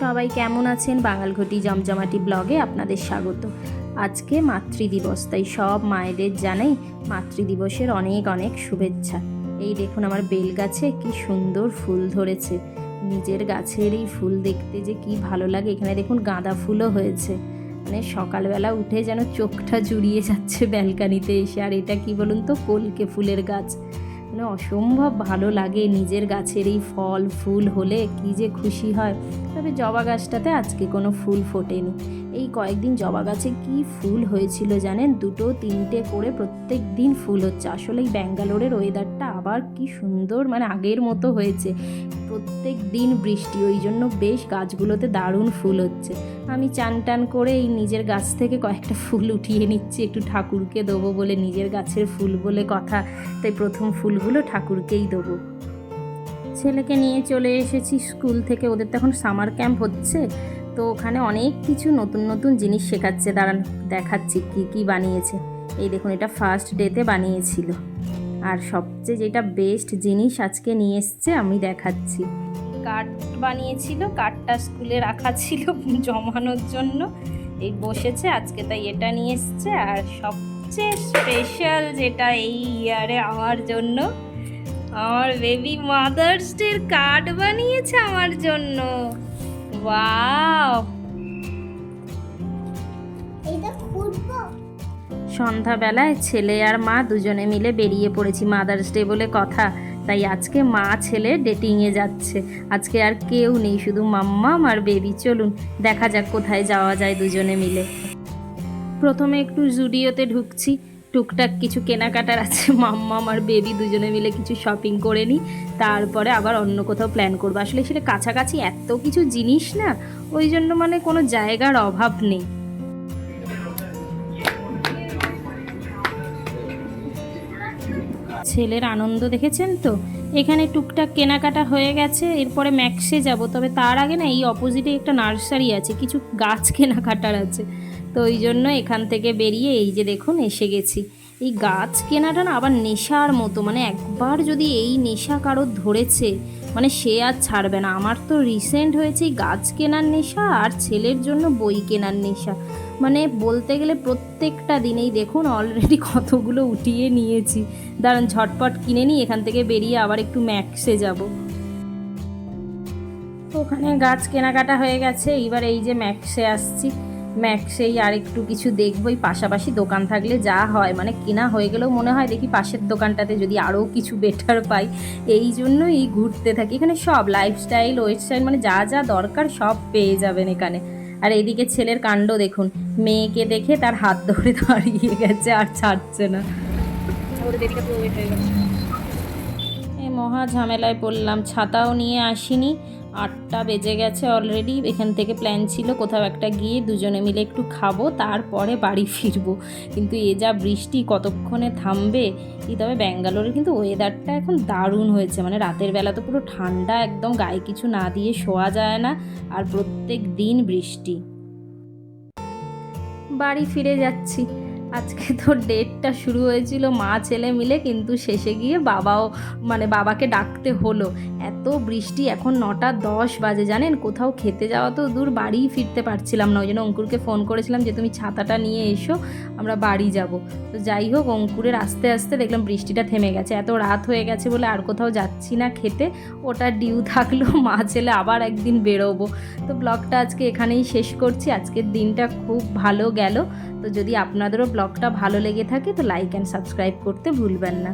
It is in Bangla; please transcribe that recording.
সবাই কেমন আছেন? বাঙালঘটি জমজমাটি ব্লগে আপনাদের স্বাগত। আজকে মাতৃদিবস, তাই সব মায়েদের জানাই মাতৃদিবসের অনেক অনেক শুভেচ্ছা। এই দেখুন আমার বেল গাছে কি সুন্দর ফুল ধরেছে। নিজের গাছের এই ফুল দেখতে যে কি ভালো লাগে। এখানে দেখুন গাঁদা ফুলও হয়েছে। মানে সকালবেলা উঠে যেন চোখটা জুড়িয়ে যাচ্ছে ব্যালকানিতে এসে। আর এটা কি বলুন তো? কলকে ফুলের গাছ। মানে অসম্ভব ভালো লাগে নিজের গাছের এই ফল, ফুল হলে কি যে খুশি হয়। তবে জবা গাছটাতে আজকে কোনো ফুল ফোটেনি। এই কয়েকদিন জবা গাছে কি ফুল হয়েছিল জানেন? দুটো, তিনটে করে প্রত্যেক দিন ফুল হচ্ছে। আসলে এই ব্যাঙ্গালোরের ওয়েদারটা আবার কি সুন্দর মানে আগের মতো হয়েছে। প্রত্যেক দিন বৃষ্টি, ওই জন্য বেশ গাছগুলোতে দারুণ ফুল হচ্ছে। আমি চান টান করে এই নিজের গাছ থেকে কয়েকটা ফুল উঠিয়ে নিচ্ছি। একটু ঠাকুরকে দেবো বলে নিজের গাছের ফুল বলে কথা। তাই প্রথম ফুলগুলো ঠাকুরকেই দেবো। ছেলেকে নিয়ে চলে এসেছি স্কুল থেকে, ওদের তো এখন সামার ক্যাম্প হচ্ছে, তো ওখানে অনেক কিছু নতুন নতুন জিনিস শেখাচ্ছে, দাঁড়ান দেখাচ্ছি কি কি বানিয়েছে। এই দেখুন, এটা ফার্স্ট ডেতে বানিয়েছিল। আর সবচেয়ে যেটা বেস্ট জিনিস আজকে নিয়ে এসছে, আমি দেখাচ্ছি। কার্ড বানিয়েছিল কার্ডটা স্কুলে রাখা ছিল জমানোর জন্য, এই বসেছে, আজকে তাই এটা নিয়ে এসছে, আর সবচেয়ে স্পেশাল যেটা এই ইয়ারে আমার জন্য। আমার বেবি মাদার্স ডের কার্ড বানিয়েছে আমার জন্য। ওয়াও সন্ধ্যাবেলায় ছেলে আর মা দুজনে মিলে বেরিয়ে পড়েছি মাদার্স ডে বলে কথা। তাই আজকে মা ছেলে ডেটিংয়ে যাচ্ছে। আজকে আর কেউ নেই শুধু মাম্মাম আর বেবি চলুন দেখা যাক কোথায় যাওয়া যায় দুজনে মিলে। প্রথমে একটু জুডিওতে ঢুকছি, টুকটাক কিছু কেনাকাটার আছে, মাম্মা আমার বেবি দুজনে মিলে কিছু শপিং করে নিই তারপরে আবার অন্য কোথাও প্ল্যান করব। আসলে সেটা কাছাকাছি এত কিছু জিনিস না, ওই জন্য মানে কোনো জায়গার অভাব নেই। ছেলের আনন্দ দেখেছেন তো? এখানে টুকটাক কেনাকাটা হয়ে গেছে, এরপরে ম্যাক্সে যাব। তবে তার আগে না, এই অপোজিটে একটা নার্সারি আছে, কিছু গাছ কেনাকাটার আছে। তো ওই জন্য এখান থেকে বেরিয়ে এই যে দেখুন এসে গেছি। এই গাছ কেনাটা না আবার নেশার মতো মানে একবার যদি এই নেশা কারোর ধরেছে মানে সে আর ছাড়বে না। আমার তো রিসেন্ট হয়েছে এই গাছ কেনার নেশা আর ছেলের জন্য বই কেনার নেশা। মানে বলতে গেলে প্রত্যেকটা দিনেই দেখুন অলরেডি কতগুলো উঠিয়ে নিয়েছি। দাঁড়ান, ঝটপট কিনে নিই, এখান থেকে বেরিয়ে আবার একটু ম্যাক্সে যাব। ওখানে গাছ কেনাকাটা হয়ে গেছে, এইবার এই যে ম্যাক্সে আসছি। ম্যাক্সেই আর একটু কিছু দেখবই। পাশাপাশি দোকান থাকলে যা হয় মানে কেনা হয়ে গেলেও মনে হয় দেখি পাশের দোকানটাতে যদি আরও কিছু বেটার পাই। এই জন্যই ঘুরতে থাকি। এখানে সব লাইফস্টাইল ওয়েস্টাইল মানে যা যা দরকার সব পেয়ে যাবেন এখানে। আর এদিকে ছেলের কাণ্ড দেখুন। মেয়েকে দেখে তার হাত ধরে দাঁড়িয়ে গেছে আর ছাড়ছে না। মহা ঝামেলায় পড়লাম। ছাতাও নিয়ে আসিনি। আটটা বেজে গেছে অলরেডি এখান থেকে প্ল্যান ছিল কোথাও একটা গিয়ে দুজনে মিলে একটু খাব, তারপরে বাড়ি ফিরবো। কিন্তু এ যা বৃষ্টি কতক্ষণে থামবে তবে ব্যাঙ্গালোরে কিন্তু ওয়েদারটা এখন দারুণ হয়েছে। মানে রাতের বেলা তো পুরো ঠান্ডা, একদম গায়ে কিছু না দিয়ে শোয়া যায় না, আর প্রত্যেক দিন বৃষ্টি। বাড়ি ফিরে যাচ্ছি। আজকে তো ডেটটা শুরু হয়েছিল মা ছেলে মিলে, কিন্তু শেষে গিয়ে বাবাও মানে বাবাকে ডাকতে হলো। এত বৃষ্টি, এখন নটা দশ বাজে, জানেন? কোথাও খেতে যাওয়া তো দূর, বাড়িই ফিরতে পারছিলাম না। ওই জন্য অঙ্কুরকে ফোন করেছিলাম যে, তুমি ছাতাটা নিয়ে এসো, আমরা বাড়ি যাব। তো যাই হোক, অঙ্কুরের আস্তে আস্তে দেখলাম বৃষ্টিটা থেমে গেছে। এত রাত হয়ে গেছে বলে আর কোথাও যাচ্ছি না খেতে। ওটা ডিউ থাকল, মা ছেলে আবার একদিন বেরোবো। তো ব্লগটা আজকে এখানেই শেষ করছি। আজকের দিনটা খুব ভালো গেল। তো যদি আপনাদেরও ব্লগটা ভালো লেগে থাকে তো লাইক অ্যান্ড সাবস্ক্রাইব করতে ভুলবেন না।